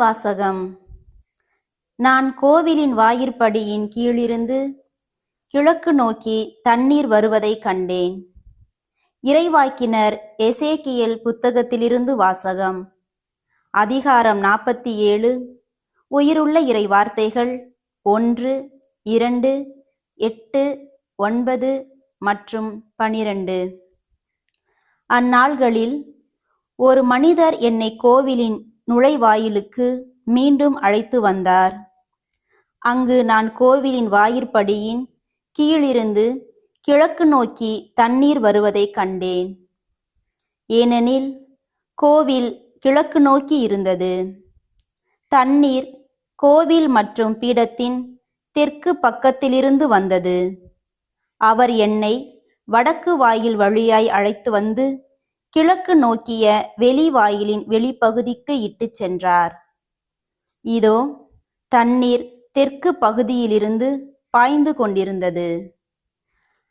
வாசகம். நான் கோவிலின் வாயிற்படியின் கீழிருந்து கிழக்கு நோக்கி தண்ணீர் வருவதைக் கண்டேன். இறைவாக்கினர் எசேக்கியல் புத்தகத்திலிருந்து வாசகம். அதிகாரம் நாற்பத்தி ஏழு உயிருள்ள இறை வார்த்தைகள் ஒன்று இரண்டு எட்டு ஒன்பது மற்றும் பனிரெண்டு. அந்நாள்களில் ஒரு மனிதர் என்னை கோவிலின் நுழைவாயிலுக்கு மீண்டும் அழைத்து வந்தார். அங்கு நான் கோவிலின் வாயிற்படியின் கீழிருந்து கிழக்கு நோக்கி தண்ணீர் வருவதைக் கண்டேன். ஏனெனில் கோவில் கிழக்கு நோக்கி இருந்தது. தண்ணீர் கோவில் மற்றும் பீடத்தின் தெற்கு பக்கத்திலிருந்து வந்தது. அவர் என்னை வடக்கு வாயில் வழியாய் அழைத்து வந்து கிழக்கு நோக்கிய வெளிவாயிலின் வெளிப்பகுதிக்கு இட்டுச் சென்றார். இதோ தண்ணீர் தெற்கு பகுதியிலிருந்து பாய்ந்து கொண்டிருந்தது.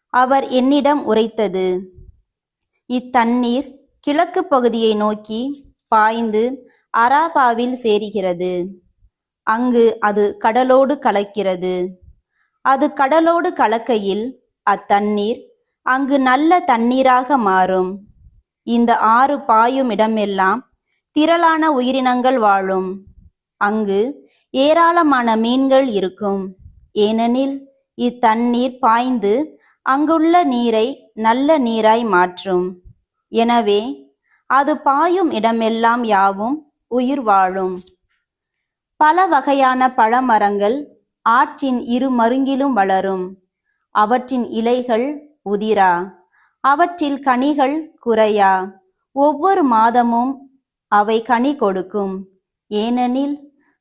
அவர் என்னிடம் உரைத்தது இத்தண்ணீர் கிழக்கு பகுதியை நோக்கி பாய்ந்து அராபாவில் சேருகிறது. அங்கு அது கடலோடு கலக்கிறது. அது கடலோடு கலக்கையில் அத்தண்ணீர் அங்கு நல்ல தண்ணீராக மாறும். இந்த ஆறு பாயும் இடமெல்லாம் திரளான உயிரினங்கள் வாழும். அங்கு ஏராளமான மீன்கள் இருக்கும். ஏனெனில் இத்தண்ணீர் பாய்ந்து அங்குள்ள நீரை நல்ல நீராய் மாற்றும். எனவே அது பாயும் இடமெல்லாம் யாவும் உயிர் வாழும். பல வகையான பழமரங்கள் ஆற்றின் இரு மருங்கிலும் வளரும். அவற்றின் இலைகள் உதிரா. அவற்றில் கனிகள் குறையா? ஒவ்வொரு மாதமும் அவை கனி கொடுக்கும். ஏனெனில்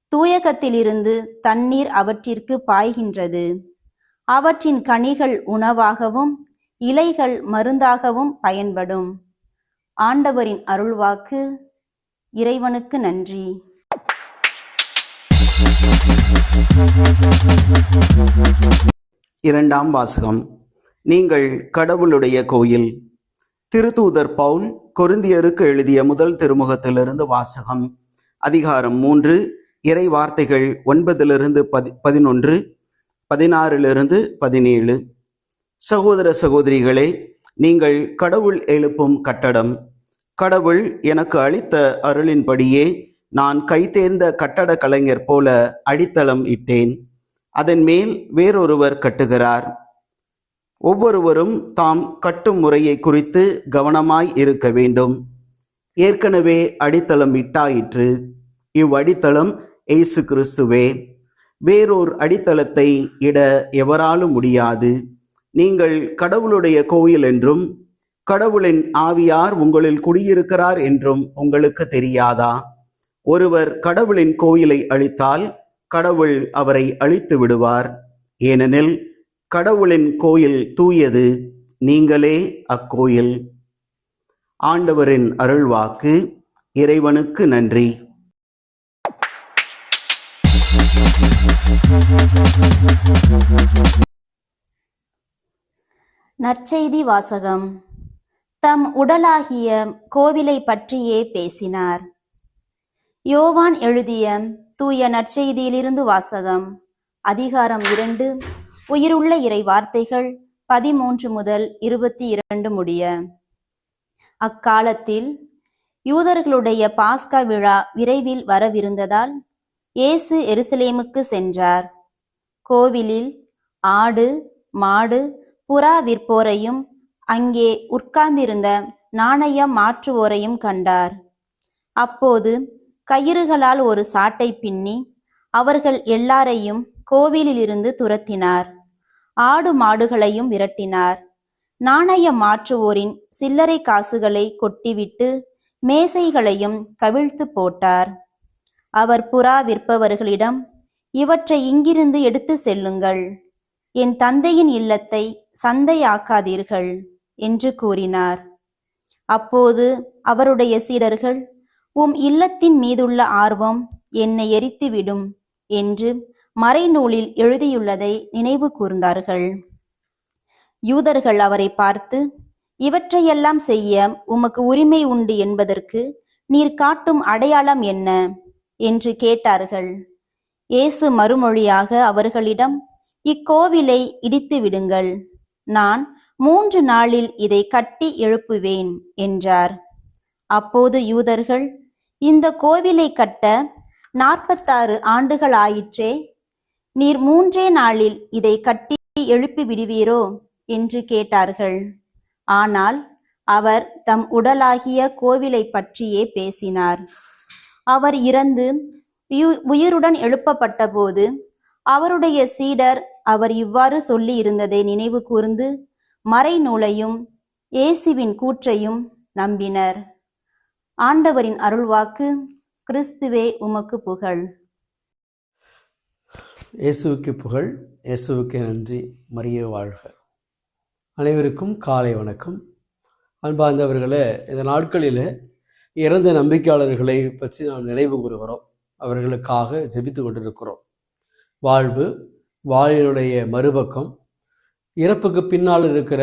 தூயகத்திலிருந்து தண்ணீர் அவற்றிற்கு பாய்கின்றது. அவற்றின் கனிகள் உணவாகவும் இலைகள் மருந்தாகவும் பயன்படும். ஆண்டவரின் அருள்வாக்கு இறைவனுக்கு நன்றி. இரண்டாம் வாசகம். நீங்கள் கடவுளுடைய கோயில். திருத்தூதர் பவுல் கொருந்தியருக்கு எழுதிய முதல் திருமுகத்திலிருந்து வாசகம். அதிகாரம் மூன்று இறை வார்த்தைகள் ஒன்பதிலிருந்து பதி பதினொன்று பதினாறிலிருந்து பதினேழு. சகோதர சகோதரிகளே நீங்கள் கடவுள் எழுப்பும் கட்டடம். கடவுள் எனக்கு அளித்த அருளின்படியே நான் கைதேர்ந்த கட்டட கலைஞர் போல அடித்தளம் இட்டேன். அதன் மேல் வேறொருவர் கட்டுகிறார். ஒவ்வொருவரும் தாம் கட்டும் முறையை குறித்து கவனமாய் இருக்க வேண்டும். ஏற்கனவே அடித்தளம் இட்டாயிற்று. இவ்வடித்தளம் இயேசு கிறிஸ்துவே. வேறொரு அடித்தளத்தை இட எவராலும் முடியாது. நீங்கள் கடவுளுடைய கோயில் என்றும் கடவுளின் ஆவியார் உங்களில் குடியிருக்கிறார் என்றும் உங்களுக்கு தெரியாதா? ஒருவர் கடவுளின் கோயிலை அழித்தால் கடவுள் அவரை அழித்து விடுவார். ஏனெனில் கடவுளின் கோயில் தூயது நீங்களே அக்கோயில். ஆண்டவரின் அருள்வாக்கு இறைவனுக்கு நன்றி. நற்செய்தி வாசகம். தம் உடலாகிய கோவிலை பற்றியே பேசினார். யோவான் எழுதிய தூய நற்செய்தியிலிருந்து வாசகம் அதிகாரம் இரண்டு உயிருள்ள இறை வார்த்தைகள் பதிமூன்று முதல் இருபத்தி இரண்டு முடிய. அக்காலத்தில் யூதர்களுடைய பாஸ்கா விழா விரைவில் வரவிருந்ததால் இயேசு எருசலேமுக்கு சென்றார். கோவிலில் ஆடு மாடு புறா விற்போரையும் அங்கே உட்கார்ந்திருந்த நாணயம் மாற்றுவோரையும் கண்டார். அப்போது கயிறுகளால் ஒரு சாட்டை பின்னி அவர்கள் எல்லாரையும் கோவிலிலிருந்து துரத்தினார். ஆடு மாடுகளையும் விரட்டினார். நாணயம் மாற்றுவோரின் சில்லறை காசுகளை கொட்டிவிட்டு மேசைகளையும் கவிழ்த்து போட்டார். அவர் புறா விற்பவர்களிடம் இவற்றை இங்கிருந்து எடுத்து செல்லுங்கள். என் தந்தையின் இல்லத்தை சந்தையாக்காதீர்கள் என்று கூறினார். அப்போது அவருடைய சீடர்கள் உம் இல்லத்தின் மீதுள்ள ஆர்வம் என்னை எரித்துவிடும் என்று மறைநூலில் எழுதியுள்ளதை நினைவு கூர்ந்தார்கள். யூதர்கள் அவரை பார்த்து இவற்றையெல்லாம் செய்ய உமக்கு உரிமை உண்டு என்பதற்கு நீர் காட்டும் அடையாளம் என்ன என்று கேட்டார்கள். இயேசு மறுமொழியாக அவர்களிடம் இக்கோவிலை இடித்து விடுங்கள். நான் மூன்று நாளில் இதை கட்டி எழுப்புவேன் என்றார். அப்போது யூதர்கள் இந்த கோவிலை கட்ட நாற்பத்தாறு ஆண்டுகள் ஆயிற்றே நீர் மூன்றே நாளில் இதை கட்டி எழுப்பி விடுவீரோ? என்று கேட்டார்கள். ஆனால் அவர் தம் உடலாகிய கோவிலை பற்றியே பேசினார். அவர் இறந்து உயிருடன் எழுப்பப்பட்டபோது அவருடைய சீடர் அவர் இவ்வாறு சொல்லி இருந்ததை நினைவு கூர்ந்து மறைநூலையும் இயேசுவின் கூற்றையும் நம்பினர். ஆண்டவரின் அருள்வாக்கு கிறிஸ்துவே உமக்கு புகழ். இயேசுவுக்கு புகழ் இயேசுவுக்கு நன்றி. மரிய வாழ்க. அனைவருக்கும் காலை வணக்கம். அன்பார்ந்தவர்களே இந்த நாட்களில் இறந்த நம்பிக்கையாளர்களை பற்றி நாம் நினைவு கூறுகிறோம். அவர்களுக்காக ஜெபித்து கொண்டிருக்கிறோம். வாழ்வு வாழினுடைய மறுபக்கம் இறப்புக்கு பின்னால் இருக்கிற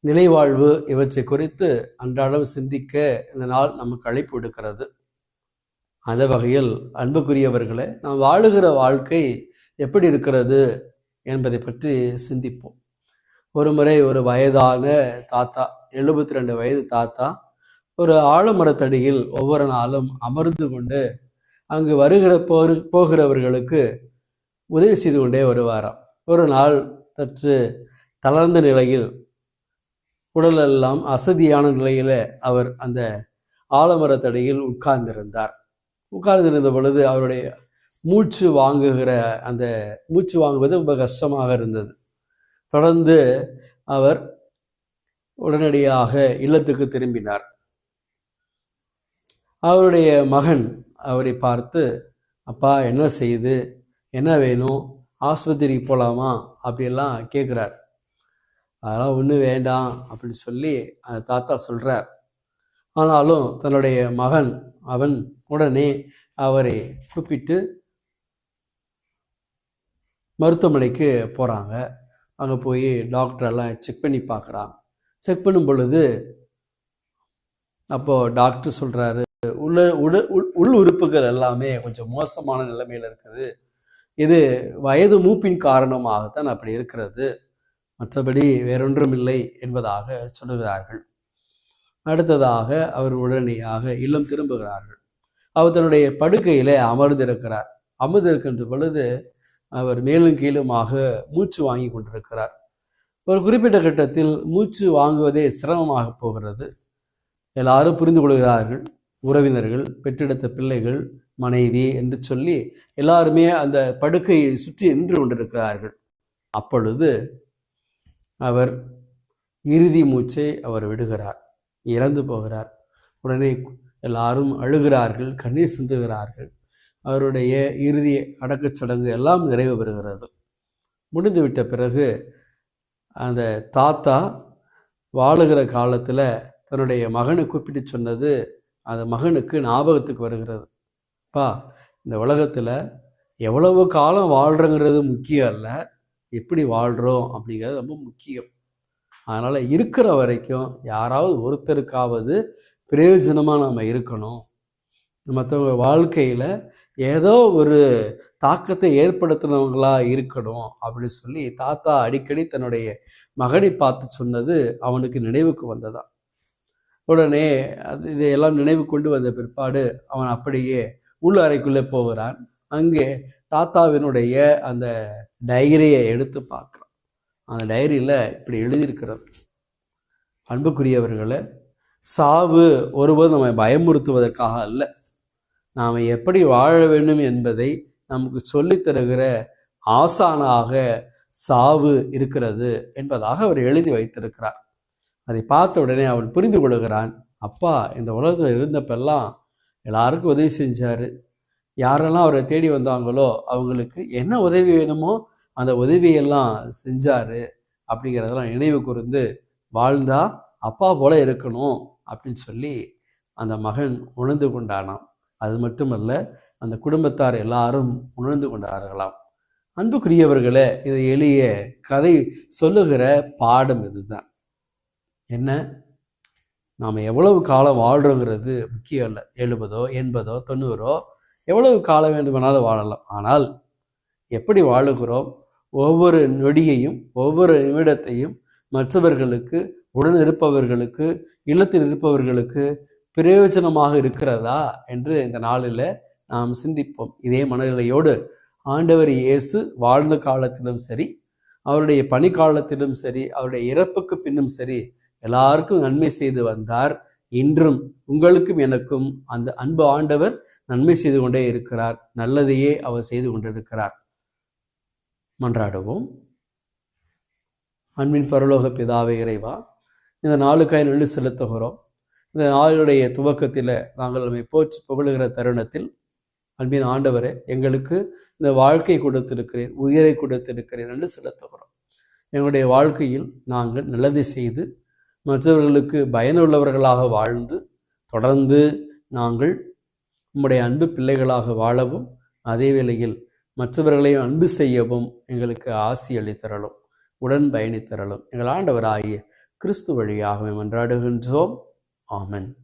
நிலைவாழ்வு இவற்றை குறித்து அன்றாடம் சிந்திக்க இந்த நாள் நமக்கு அழைப்பு எடுக்கிறது அந்த வகையில் அன்புக்குரியவர்களே நாம் வாழுகிற வாழ்க்கை எப்படி இருக்கிறது என்பதை பற்றி சிந்திப்போம். ஒரு முறை ஒரு வயதான தாத்தா எழுபத்தி ரெண்டு வயது தாத்தா ஒரு ஆலமரத்தடியில் ஒவ்வொரு நாளும் அமர்ந்து கொண்டு அங்கு வருகிற போரு போகிறவர்களுக்கு உதவி செய்து கொண்டே வருவாராம். ஒரு நாள் சற்று தளர்ந்த நிலையில் உடலெல்லாம் அசதியான நிலையில் அவர் அந்த ஆலமரத்தடியில் உட்கார்ந்திருந்தார். உட்கார்ந்து இருந்த பொழுது அவருடைய மூச்சு வாங்குகிற அந்த மூச்சு வாங்குவது ரொம்ப கஷ்டமாக இருந்தது. தொடர்ந்து அவர் உடனடியாக இல்லத்துக்கு திரும்பினார். அவருடைய மகன் அவரை பார்த்து அப்பா என்ன செய்யுது என்ன வேணும்? ஆஸ்பத்திரிக்கு போகலாமா அப்படியெல்லாம் கேட்குறார். அதெல்லாம் ஒன்றும் வேண்டாம் அப்படின்னு சொல்லி அந்த தாத்தா சொல்கிறார் ஆனாலும் தன்னுடைய மகன் அவன் உடனே அவரை கூப்பிட்டு மருத்துவமனைக்கு போகிறாங்க அங்கே போய் டாக்டரெல்லாம் செக் பண்ணி பார்க்குறான். செக் பண்ணும் பொழுது அப்போது டாக்டர் சொல்கிறாரு உள்ள உட உள் உள் உறுப்புகள் எல்லாமே கொஞ்சம் மோசமான நிலைமையில் இருக்குது. இது வயது மூப்பின் காரணமாகத்தான் அப்படி இருக்கிறது. மற்றபடி வேறொன்றும் இல்லை என்பதாக சொல்லுகிறார்கள். அடுத்ததாக அவர் உடனடியாக இல்லம் திரும்புகிறார்கள். அவர் தன்னுடைய படுக்கையிலே அமர்ந்திருக்கிறார். அமர்ந்திருக்கின்ற பொழுது அவர் மேலும் கீழுமாக மூச்சு வாங்கி கொண்டிருக்கிறார். ஒரு குறிப்பிட்ட கட்டத்தில் மூச்சு வாங்குவதே சிரமமாக போகிறது. எல்லாரும் புரிந்து கொள்கிறார்கள். உறவினர்கள் பெற்றெடுத்த பிள்ளைகள் மனைவி என்று சொல்லி எல்லாருமே அந்த படுக்கையை சுற்றி நின்று கொண்டிருக்கிறார்கள். அப்பொழுது அவர் இறுதி மூச்சை அவர் விடுகிறார். இறந்து போகிறார். உடனே எல்லாரும் அழுகிறார்கள் கண்ணீர் சிந்துகிறார்கள். அவருடைய இறுதி அடக்கச் சடங்கு எல்லாம் நிறைவு பெறுகிறது. முடிந்துவிட்ட பிறகு அந்த தாத்தா வாழுகிற காலத்தில் தன்னுடைய மகனை கூப்பிட்டு சொன்னது அந்த மகனுக்கு ஞாபகத்துக்கு வருகிறது. பா இந்த உலகத்தில் எவ்வளவு காலம் வாழ்கிறங்கிறது முக்கியம் அல்ல எப்படி வாழ்கிறோம் அப்படிங்கிறது ரொம்ப முக்கியம். அதனால் இருக்கிற வரைக்கும் யாராவது ஒருத்தருக்காவது பிரயோஜனமாக நம்ம இருக்கணும். மற்றவங்க வாழ்க்கையில் ஏதோ ஒரு தாக்கத்தை ஏற்படுத்தினவங்களா இருக்கணும் அப்படின்னு சொல்லி தாத்தா அடிக்கடி தன்னுடைய மகனை பார்த்து சொன்னது அவனுக்கு நினைவுக்கு வந்ததான் உடனே அது இதையெல்லாம் நினைவு கொண்டு வந்த பிற்பாடு அவன் அப்படியே உள் அறைக்குள்ளே போகிறான். அங்கே தாத்தாவினுடைய அந்த டைரியை எடுத்து பார்க்குறான். அந்த டைரியில் இப்படி எழுதியிருக்கிறது அன்புக்குரியவர்களை சாவு ஒருபோது நம்மை பயமுறுத்துவதற்காக அல்ல. நாம் எப்படி வாழ வேண்டும் என்பதை நமக்கு சொல்லித் தருகிற ஆசானாக சாவு இருக்கிறது என்பதாக அவர் எழுதி வைத்திருக்கிறார். அதை பார்த்த உடனே அவன் புரிந்து கொள்கிறான் அப்பா இந்த உலகத்தில் இருந்தப்பெல்லாம் எல்லாருக்கும் உதவி செஞ்சார். யாரெல்லாம் அவரை தேடி வந்தாங்களோ அவங்களுக்கு என்ன உதவி வேணுமோ அந்த உதவியெல்லாம் செஞ்சார் அப்படிங்கிறதெல்லாம் நினைவு கூர்ந்து வாழ்ந்தா அப்பா போல இருக்கணும் அப்படின்னு சொல்லி அந்த மகன் உணர்ந்து கொண்டானாம். அது மட்டுமல்ல அந்த குடும்பத்தார் எல்லாரும் உணர்ந்து கொண்டார்களாம். அன்புக்குரியவர்களே இது எளிய கதை சொல்லுகிற பாடம் இதுதான். என்ன? நாம் எவ்வளவு காலம் வாழ்கிறோங்கிறது முக்கியம் இல்லை. எழுபதோ எண்பதோ தொண்ணூறோ எவ்வளவு காலம் வேண்டுமானாலும் வாழலாம். ஆனால் எப்படி வாழுகிறோம்? ஒவ்வொரு நொடியையும் ஒவ்வொரு நிமிடத்தையும் மற்றவர்களுக்கு உடன் இருப்பவர்களுக்கு இல்லத்தில் இருப்பவர்களுக்கு பிரயோஜனமாக இருக்கிறதா என்று இந்த நாளில் நாம் சிந்திப்போம். இதே மனநிலையோடு ஆண்டவர் இயேசு வாழ்ந்த காலத்திலும் சரி அவருடைய பணிக்காலத்திலும் சரி அவருடைய இறப்புக்கு பின்னும் சரி எல்லாருக்கும் நன்மை செய்து வந்தார். இன்றும் உங்களுக்கும் எனக்கும் அந்த அன்பு ஆண்டவர் நன்மை செய்து கொண்டே இருக்கிறார். நல்லதையே அவர் செய்து கொண்டிருக்கிறார். மன்றாடுவோம். அன்பின் பரலோக பிதாவே இறைவா இந்த நாளுக்காய் நன்றி செலுத்துகிறோம். இந்த நாளுடைய துவக்கத்தில் நாங்கள் நம்மை போச்சு புகழுகிற தருணத்தில் அன்பின் ஆண்டவரே எங்களுக்கு இந்த வாழ்க்கை கொடுத்திருக்கிறேன் உயிரை கொடுத்திருக்கிறேன் என்று செலுத்துகிறோம். எங்களுடைய வாழ்க்கையில் நாங்கள் நல்லதை செய்து மற்றவர்களுக்கு பயனுள்ளவர்களாக வாழ்ந்து தொடர்ந்து நாங்கள் உம்முடைய அன்பு பிள்ளைகளாக வாழவும் அதே வேளையில் மற்றவர்களையும் அன்பு செய்யவும் எங்களுக்கு ஆசி அளித்தரலும் உடன் பயணித்தரலும். எங்கள் ஆண்டவராகிய கிறிஸ்து வழியாகவே மன்றாடுகின்றோம். ஆமன்.